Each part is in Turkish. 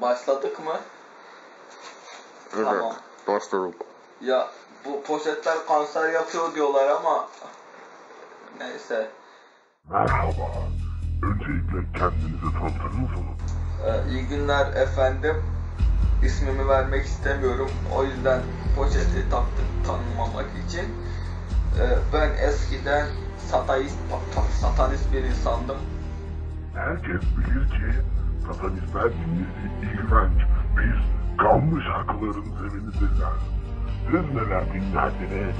Başladık mı? Evet, Tamam. başladık. Ya bu poşetler kanser yapıyor diyorlar ama neyse. Merhaba. Öncelikle kendinizi tanıtır mısınız? Ee, iyi günler efendim. İsmimi vermek istemiyorum. O yüzden poşeti taktık tanınmamak için. Ee, ben eskiden satanist, satanist bir insandım. Herkes bilir ki satanistler dinlesi iğrenç, pis, kanlı şarkıların sevinidirler. Siz neler dinlerdiniz?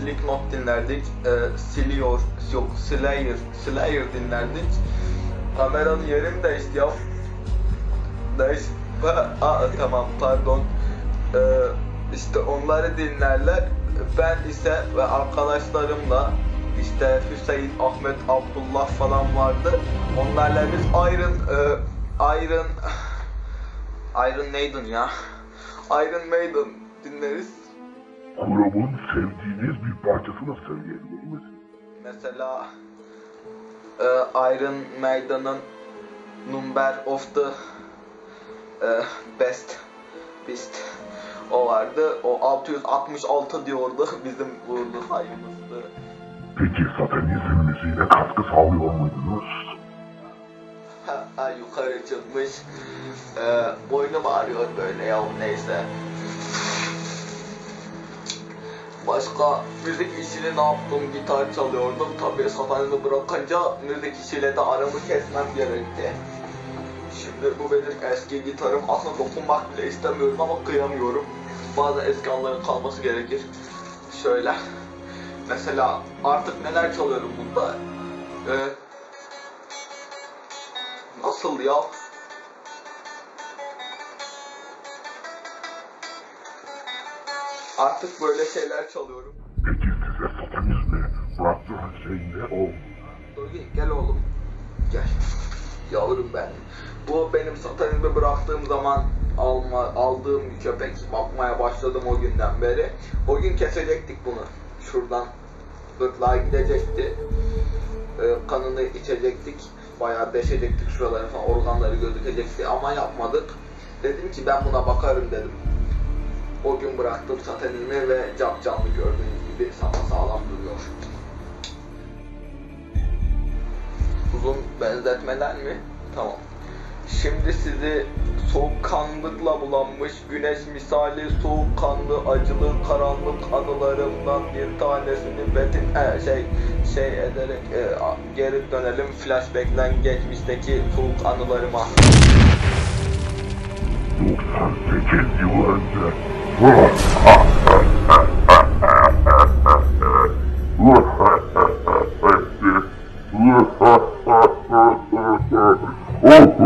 Slipknot dinlerdik. E, Siliyor, yok Slayer, Slayer dinlerdik. Kameranın yerini değişti ya. Değiş... Aa, tamam pardon. E, işte onları dinlerler. Ben ise ve arkadaşlarımla işte Hüseyin, Ahmet, Abdullah falan vardı. Onlarla biz Iron, e, Iron, Iron Maiden ya. Iron Maiden dinleriz. Grubun sevdiğiniz bir parçasını söyleyebilir misiniz? Mesela e, Iron Maiden'ın Number of the e, Best Beast o vardı. O 666 diyordu bizim uğurlu sayımızdı. Peki satanizm müziğine katkı sağlıyor muydunuz? Yukarı çıkmış. E, boynum ağrıyor böyle ya neyse. Başka müzik işini ne yaptım? Gitar çalıyordum. Tabii satanizmi bırakınca müzik işiyle de aramı kesmem gerekti. Şimdi bu benim eski gitarım. Aslında dokunmak bile istemiyorum ama kıyamıyorum. Bazı eski anların kalması gerekir. Şöyle. Mesela artık neler çalıyorum bunda? Ee, nasıl ya? Artık böyle şeyler çalıyorum. Peki size satanizmi bıraktıran şey ne oldu? Dur gel oğlum. Gel. Yavrum ben. Bu benim satanizmi bıraktığım zaman alma, aldığım köpek. Bakmaya başladım o günden beri. O gün kesecektik bunu. Şuradan gırtlağa gidecekti. Ee, kanını içecektik. Bayağı deşecektik şuraları falan. Organları gözükecekti ama yapmadık. Dedim ki ben buna bakarım dedim. O gün bıraktım satanizmi ve cap canlı gördüğünüz gibi sağlam duruyor. Uzun benzetmeler mi? Tamam. Şimdi sizi soğukkanlıkla bulanmış güneş misali soğukkanlı acılı karanlık anılarımdan bir tanesini betin e, şey şey ederek e, geri dönelim flashback'ten geçmişteki soğuk anılarıma. 98 yıl önce. Oh,